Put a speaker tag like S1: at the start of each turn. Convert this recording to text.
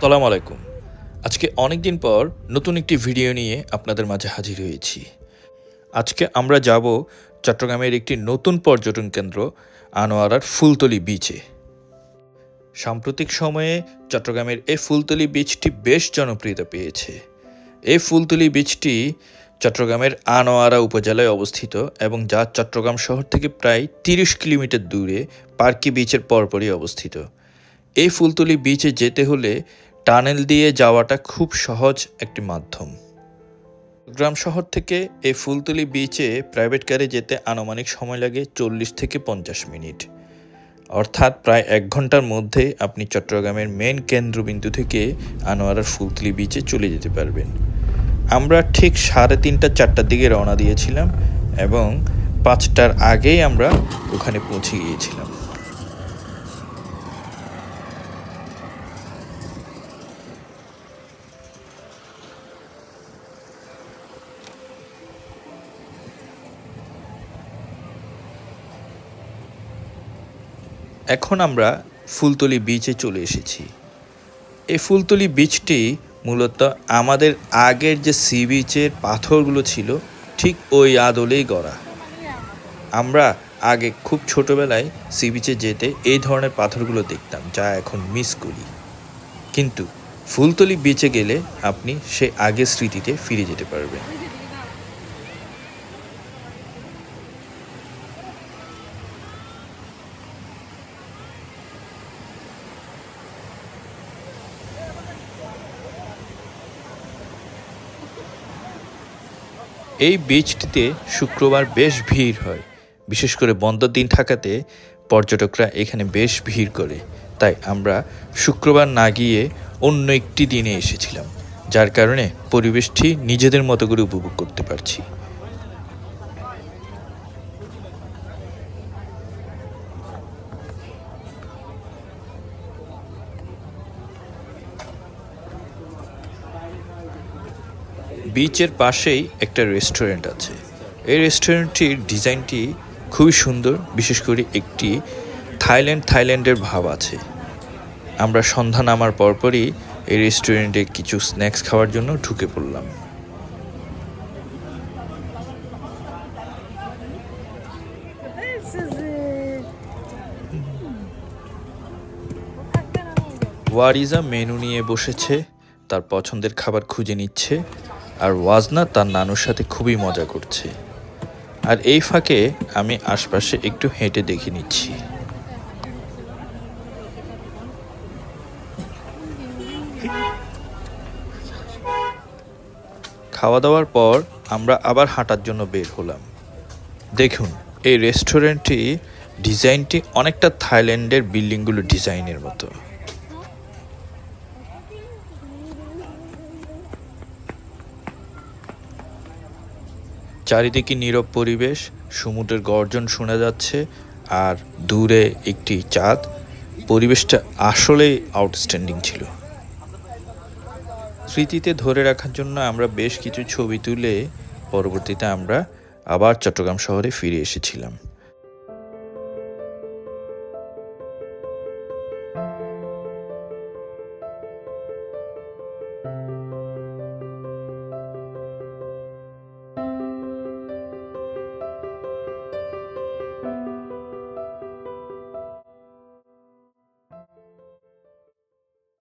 S1: আসসালামু আলাইকুম। আজকে অনেক দিন পর নতুন একটি ভিডিও নিয়ে আপনাদের মাঝে হাজির হয়েছি। আজকে আমরা যাব চট্টগ্রামের একটি নতুন পর্যটন কেন্দ্র, আনোয়ারার ফুলতলি বিচে সাম্প্রতিক সময়ে চট্টগ্রামের এই ফুলতলি বিচটি বেশ জনপ্রিয়তা পেয়েছে। এই ফুলতলি বিচটি চট্টগ্রামের আনোয়ারা উপজেলায় অবস্থিত এবং যা চট্টগ্রাম শহর থেকে প্রায় তিরিশ কিলোমিটার দূরে পার্কি বিচের পরপরই অবস্থিত। এই ফুলতলি বিচে যেতে হলে টানেল দিয়ে যাওয়াটা খুব সহজ একটি মাধ্যম। গ্রাম শহর থেকে এই ফুলতলি বিচে প্রাইভেট কারে যেতে আনুমানিক সময় লাগে চল্লিশ থেকে পঞ্চাশ মিনিট। অর্থাৎ প্রায় এক ঘণ্টার মধ্যে আপনি চট্টগ্রামের মেন কেন্দ্রবিন্দু থেকে আনোয়ারার ফুলতলি বিচে চলে যেতে পারবেন। আমরা ঠিক সাড়ে তিনটা, চারটার দিকে রওনা দিয়েছিলাম এবং পাঁচটার আগেই আমরা ওখানে পৌঁছে গিয়েছিলাম। এখন আমরা ফুলতলি বিচে চলে এসেছি। এই ফুলতলি বিচটি মূলত আমাদের আগের যে সি বিচের পাথরগুলো ছিল, ঠিক ওই আদলেই গড়া। আমরা আগে খুব ছোটবেলায় সি বিচে যেতে এই ধরনের পাথরগুলো দেখতাম, যা এখন মিস করি। কিন্তু ফুলতলি বিচে গেলে আপনি সে আগের স্মৃতিতে ফিরে যেতে পারবেন। এই বিচটিতে শুক্রবার বেশ ভিড় হয়। বিশেষ করে বন্ধের দিন থাকাতে পর্যটকরা এখানে বেশ ভিড় করে। তাই আমরা শুক্রবার না গিয়ে অন্য একটি দিনে এসেছিলাম, যার কারণে পরিবেশটি নিজেদের মতো করে উপভোগ করতে পারছি। বিচের পাশেই একটা রেস্টুরেন্ট আছে। এই রেস্টুরেন্টটির ডিজাইনটি খুবই সুন্দর, বিশেষ করে একটি থাইল্যান্ড, থাইল্যান্ডের ভাব আছে। আমরা সন্ধ্যা নামার পরপরই এই রেস্টুরেন্টে কিছু স্ন্যাক্স খাওয়ার জন্য ঢুকে পড়লাম. ওয়ারিজা মেনু নিয়ে বসেছে, তার পছন্দের খাবার খুঁজে নিচ্ছে। আর ওয়াজনা তার নানুর সাথে খুবই মজা করছে। আর এই ফাঁকে আমি আশপাশে একটু হেঁটে দেখে নিচ্ছি। খাওয়া দাওয়ার পর আমরা আবার হাঁটার জন্য বের হলাম। দেখুন, এই রেস্টুরেন্টটি ডিজাইনটি অনেকটা থাইল্যান্ডের বিল্ডিংগুলো ডিজাইনের মতো। চারিদিকে নীরব পরিবেশ, সমুদ্রের গর্জন শোনা যাচ্ছে, আর দূরে একটি চাঁদ। পরিবেশটা আসলেই আউটস্ট্যান্ডিং ছিল। স্মৃতিতে ধরে রাখার জন্য আমরা বেশ কিছু ছবি তুলে পরবর্তীতে আমরা আবার চট্টগ্রাম শহরে ফিরে এসেছিলাম।